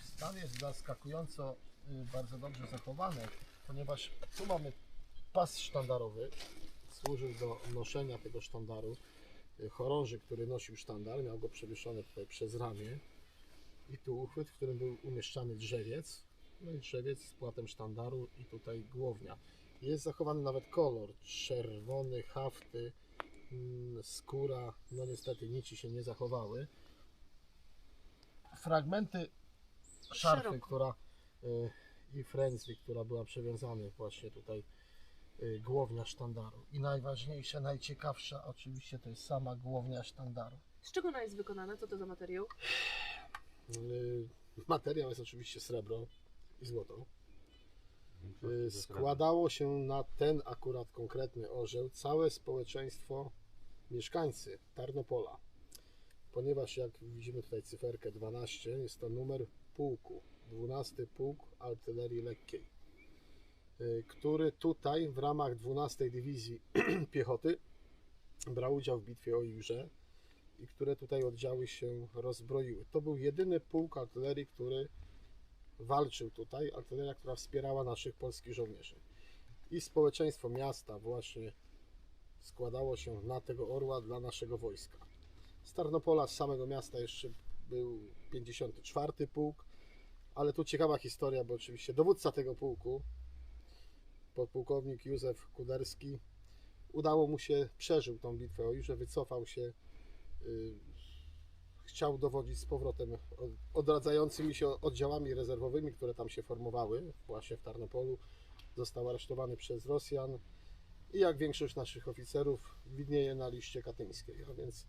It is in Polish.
stan jest zaskakująco y, bardzo dobrze zachowany, ponieważ tu mamy pas sztandarowy, służył do noszenia tego sztandaru. Y, Chorąży, który nosił sztandar, miał go przewieszony tutaj przez ramię i tu uchwyt, w którym był umieszczany drzewiec, no i drzewiec z płatem sztandaru i tutaj głownia. Jest zachowany nawet kolor, czerwony, hafty, mm, skóra, no niestety nici się nie zachowały. Fragmenty szarfy, Szeroko. która y, i frędzli, która była przewiązana właśnie tutaj y, głownia sztandaru. I najważniejsze, najciekawsza oczywiście to jest sama głownia sztandaru. Z czego ona jest wykonana? Co to za materiał? Y, Materiał jest oczywiście srebro i złoto. Większość Y, Składało się na ten akurat konkretny orzeł całe społeczeństwo, mieszkańcy Tarnopola. Ponieważ jak widzimy tutaj cyferkę 12, jest to numer pułku, 12 pułk artylerii lekkiej, y, który tutaj w ramach 12 dywizji piechoty brał udział w bitwie o Jurze i które tutaj oddziały się rozbroiły. To był jedyny pułk artylerii, który walczył tutaj, artyleria, która wspierała naszych polskich żołnierzy. I społeczeństwo miasta właśnie składało się na tego orła dla naszego wojska. Z Tarnopola, z samego miasta jeszcze był 54 pułk, ale tu ciekawa historia, bo oczywiście dowódca tego pułku, podpułkownik Józef Kuderski, udało mu się, przeżył tą bitwę o Jurze, wycofał się, y, chciał dowodzić z powrotem od- odradzającymi się oddziałami rezerwowymi, które tam się formowały właśnie w Tarnopolu. Został aresztowany przez Rosjan i jak większość naszych oficerów widnieje na liście katyńskiej, a więc